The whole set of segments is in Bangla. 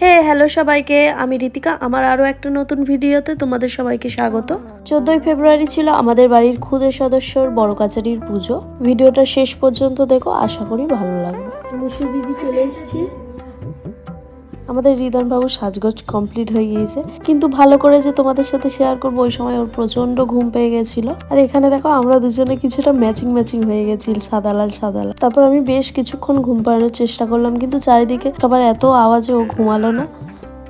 হে হ্যালো সবাইকে। আমি রীতিকা, আমার আরও একটা নতুন ভিডিওতে তোমাদের সবাইকে স্বাগত। চোদ্দই ফেব্রুয়ারি ছিল আমাদের বাড়ির খুদে সদস্যর বড় কাচারির পুজো। ভিডিওটা শেষ পর্যন্ত দেখো, আশা করি ভালো লাগবে। দিদি চলে এসেছি। আমাদের রিদন বাবু সাজগোজ কমপ্লিট হয়ে গিয়েছে। কিন্তু ভালো করে যে তোমাদের সাথে শেয়ার করব, ওই সময় ওর প্রচণ্ড ঘুম পেয়ে গেছিল। আর এখানে দেখো, আমরা দুজনে কিছুটা ম্যাচিং ম্যাচিং হয়ে গেছি সাদা লাল সাদা লাল তারপর আমি বেশ কিছুক্ষণ ঘুম পাড়ানোর চেষ্টা করলাম, কিন্তু চারিদিকে সবার এত আওয়াজে ও ঘুমালো না।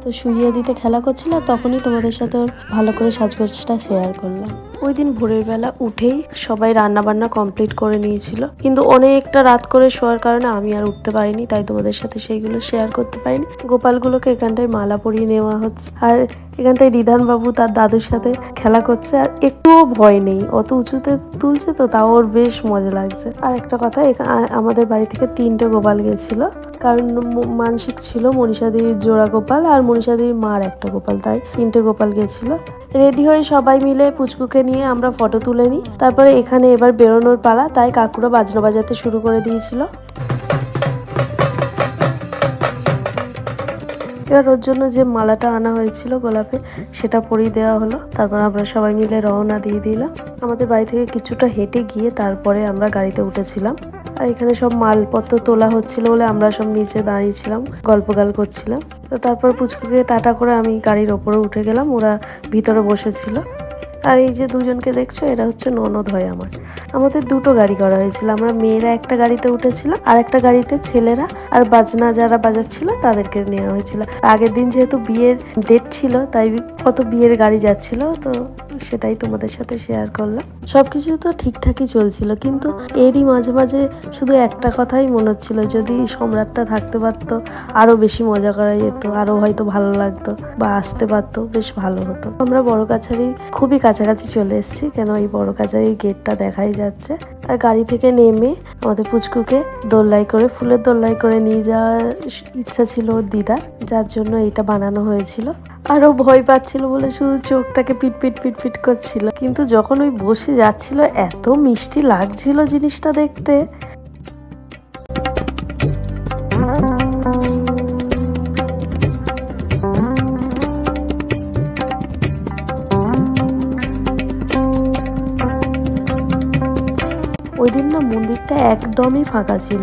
তো শুইয়ে দিতে খেলা করছিল তখনই তোমাদের সাথে ওর ভালো করে সাজগোজটা শেয়ার করলাম। ওই দিন ভোরের বেলা উঠেই সবাই রান্না বান্না কমপ্লিট করে নিয়েছিল। কিন্তু অনেকটা রাত করে শোয়ার কারণে আমি আর উঠতে পারিনি, তাই তোমাদের সাথে সেইগুলো শেয়ার করতে পারিনি। গোপালগুলোকে এখানটায় মালা পরিয়ে নেওয়া হচ্ছে। আর এখানটায় রিধান বাবু তার দাদুর সাথে খেলা করছে, আর একটুও ভয় নেই। অত উঁচুতে তুলছে তো, তাও ওর বেশ মজা লাগছে। আর একটা কথা আমাদের বাড়ি থেকে তিনটে গোপাল গেছিল। কারণ মানসিক ছিল মনীষাদির জোড়া গোপাল আর মনীষাদির মার একটা গোপাল, তাই তিনটে গোপাল গেছিল। রেডি হয়ে সবাই মিলে পুচকুকে নিয়ে আমরা ফটো তুলে নিই। তারপরে এখানে এবার বেরোনোর পালা, তাই কাকুরা বাজনা বাজাতে শুরু করে দিয়েছিল। এবার ওর জন্য যে মালাটা আনা হয়েছিল গোলাপে, সেটা পরিয়ে দেওয়া হলো। তারপর আমরা সবাই মিলে রওনা দিয়ে দিলাম। আমাদের বাড়ি থেকে কিছুটা হেঁটে গিয়ে তারপরে আমরা গাড়িতে উঠেছিলাম। আর এখানে সব মালপত্র তোলা হচ্ছিল বলে আমরা সব নিচে দাঁড়িয়েছিলাম গল্পগাল করছিলাম। তো তারপর পুচকুকে টাটা করে আমি গাড়ির ওপরে উঠে গেলাম। ওরা ভিতরে বসেছিল। আর এই যে দুজনকে দেখছ, এরা হচ্ছে ননদ হয় আমার। আমাদের দুটো গাড়ি করা হয়েছিল। আমরা মেয়েরা একটা গাড়িতে উঠেছিল, আর একটা গাড়িতে ছেলেরা আর বাজনা যারা বাজাচ্ছিল তাদেরকে নেওয়া হয়েছিল। আগের দিন যেহেতু বিয়ের ডেট ছিল, তাই কত বিয়ের গাড়ি যাচ্ছিল, তো সেটাই তোমাদের সাথে শেয়ার করলাম। সবকিছু তো ঠিকঠাকই চলছিল, কিন্তু এরই মাঝে মাঝে শুধু একটা কথাই মনে হচ্ছিল, যদি সম্রাটটা থাকতে পারতো, আরও বেশি মজা করা যেত, আরও হয়তো ভালো লাগতো বা আসতে পারতো, বেশ ভালো হতো। আমরা বড় কাছারি খুবই কাছাকাছি চলে এসেছি, কেন এই বড় কাছারির গেটটা দেখাই যাচ্ছে। আর গাড়ি থেকে নেমে আমাদের পুচকুকে দোল্লাই করে, ফুলের দোল্লাই করে নিয়ে যাওয়ার ইচ্ছা ছিল দিদার, যার জন্য এটা বানানো হয়েছিল। আরও ভয় পাচ্ছিল বলে শুধু চোখটাকে পিট পিট পিট পিট করছিল। কিন্তু যখন ওই বসে যাচ্ছিল, এত মিষ্টি লাগছিল জিনিসটা দেখতে। ওই দিন না মন্দিরটা একদমই ফাঁকা ছিল।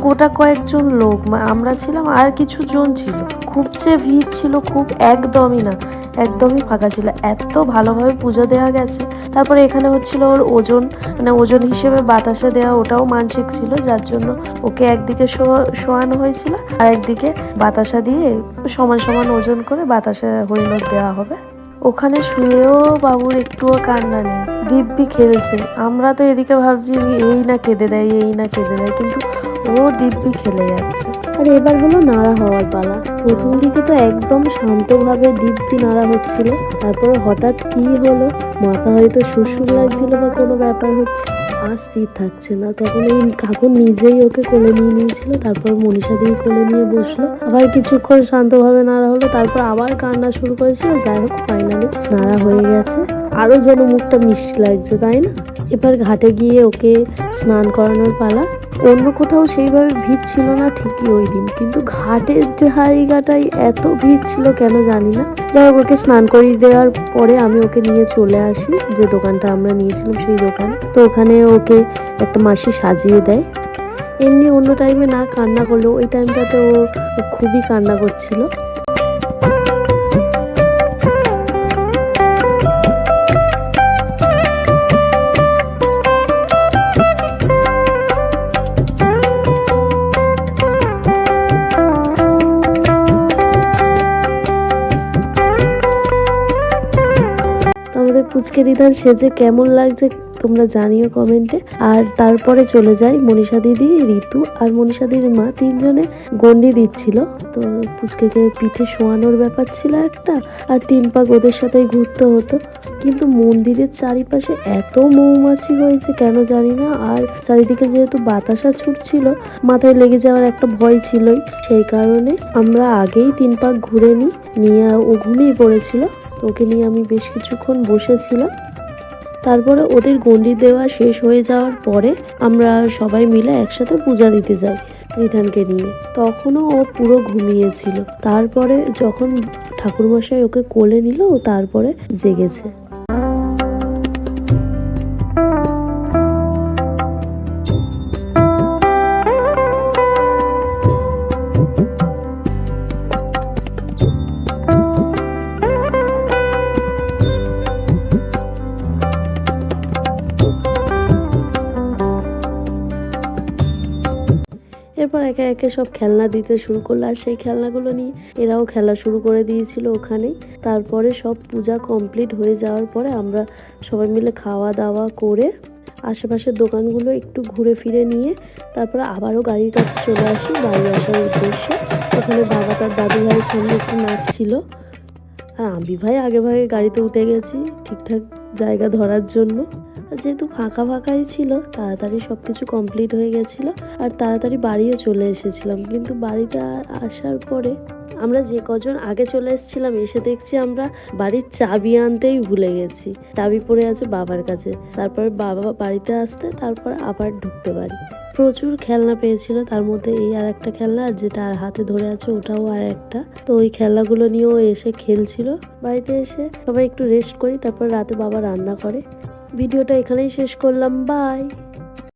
গোটা কয়েকজন লোক আমরা ছিলাম আর কিছু জন ছিল। খুব যে ভিড় ছিল খুব একদমই না, একদমই ফাঁকা ছিল। এত ভালোভাবে পুজো দেওয়া গেছে। তারপরে এখানে হচ্ছিল ওর ওজন মানে ওজন হিসেবে বাতাসে দেওয়া ওটাও মানসিক ছিল, যার জন্য ওকে একদিকে শোয়া- শোয়ানো হয়েছিল, আর একদিকে বাতাসা দিয়ে সমান সমান ওজন করে বাতাসে হরিণর দেওয়া হবে। ওখানে শুয়েও বাবুর একটুও কান্না নেই। দিব্যি খেলছে। আমরা তো এদিকে ভাবছি এই না কেঁদে দেয়, এই না কেঁদে দেয়, কিন্তু ও দিব্যি খেলে যাচ্ছে। আর এবার হলো নাড়া হওয়ার পালা। প্রথম দিকে তো একদম শান্তভাবে দিব্যি নাড়া হচ্ছিল, তারপরে হঠাৎ কি হলো, মাথা হয়তো শুশুর লাগছিল বা কোনো ব্যাপার হচ্ছে। আর স্থির থাকছে না। তখন এই কাকু নিজেই ওকে কোলে নিয়ে নিয়েছিল, তারপর মনীষা দিয়ে কোলে নিয়ে বসল। আবার কিছুক্ষণ শান্তভাবে নাড়া হলো, তারপর আবার কান্না শুরু করেছিল। যাই হোক ফাইনালি নাড়া হয়ে গেছে। আরও যেন মুখটা মিষ্টি লাগছে, তাই না? এবার ঘাটে গিয়ে ওকে স্নান করানোর পালা। অন্য কোথাও সেইভাবে ভিড় ছিল না ঠিকই ওই দিন, কিন্তু ঘাটের জায়গাটাই এত ভিড় ছিল কেন জানি না। যাই হোক, ওকে স্নান করিয়ে দেওয়ার পরে আমি ওকে নিয়ে চলে আসি, যে দোকানটা আমরা নিয়েছিলাম সেই দোকানে। তো ওখানে ওকে একটা মাসি সাজিয়ে দেয়। এমনি অন্য টাইমে না কান্না করলেও ওই টাইমটাতে ও খুবই কান্না করছিল। পুচকে দিদার সেজে কেমন লাগছে তোমরা জানিও কমেন্টে। আর তারপরে চলে যাই মনীষা দিদি, ঋতু আর মনীষা দিদির মা তিনজনে গন্ডি দিচ্ছিল। তো পুচকেকে পিঠে শোয়ানোর ব্যাপার ছিল একটা, আর তিন পাক ওদের সাথেই ঘুরতে হতো। কিন্তু মন্দিরের চারিপাশে এত মৌমাছি হয়েছে, কেন জানি না। আর চারিদিকে যেহেতু বাতাসা ছুটছিল, মাথায় লেগে যাওয়ার একটা ভয় ছিলই। সেই কারণে আমরা আগেই তিন পাক ঘুরে নিই। নিয়ে ও ঘুমিয়ে পড়েছিল। তো ওকে নিয়ে আমি বেশ কিছুক্ষণ বসেছিলাম। তারপরে ওদের গন্ডি দেওয়া শেষ হয়ে যাওয়ার পরে আমরা সবাই মিলে একসাথে পূজা দিতে যাই নিধানকে নিয়ে। তখনও ও পুরো ঘুমিয়েছিল। তারপরে যখন ঠাকুরমশাই ওকে কোলে নিল, তারপরে জেগেছে। এরপর একে একে সব খেলনা দিতে শুরু করল আর সেই খেলনাগুলো নিয়ে এরাও খেলা শুরু করে দিয়েছিল ওখানে। তারপরে সব পূজা কমপ্লিট হয়ে যাওয়ার পরে আমরা সবাই মিলে খাওয়া দাওয়া করে আশেপাশের দোকানগুলো একটু ঘুরে ফিরে নিয়ে তারপরে আবারও গাড়ির কাছে চলে আসি বাড়ি আসার উদ্দেশ্যে। ওখানে বাবা তার দাদু ভাইয়ের সামনে একটু নাচছিল। আর আমি ভাই আগে ভাগে গাড়িতে উঠে গেছি, ঠিকঠাক জায়গা ধরার জন্য। যেহেতু ফাঁকা ফাঁকাই ছিল, তাড়াতাড়ি সব কিছু কমপ্লিট হয়ে গেছিল, আর তাড়াতাড়ি বাড়িও চলে এসেছিলাম। কিন্তু বাড়িতে আসার পরে আমরা যে কজন আগে চলে এসেছিলাম, এসে দেখছি আমরা বাড়ির চাবি আনতেই ভুলে গেছি। চাবি পড়ে আছে বাবার কাছে। তারপর বাবা বাড়িতে আসতে, তারপর আবার ঢুকতে পারি। প্রচুর খেলনা পেয়েছিল, তার মধ্যে এই আর একটা খেলনা, আর যেটা আর হাতে ধরে আছে ওটাও আর একটা। তো ওই খেলনাগুলো নিয়েও এসে খেলছিল। বাড়িতে এসে সবাই একটু রেস্ট করি, তারপর রাতে বাবা রান্না করে। ভিডিওটা এখানেই শেষ করলাম। বাই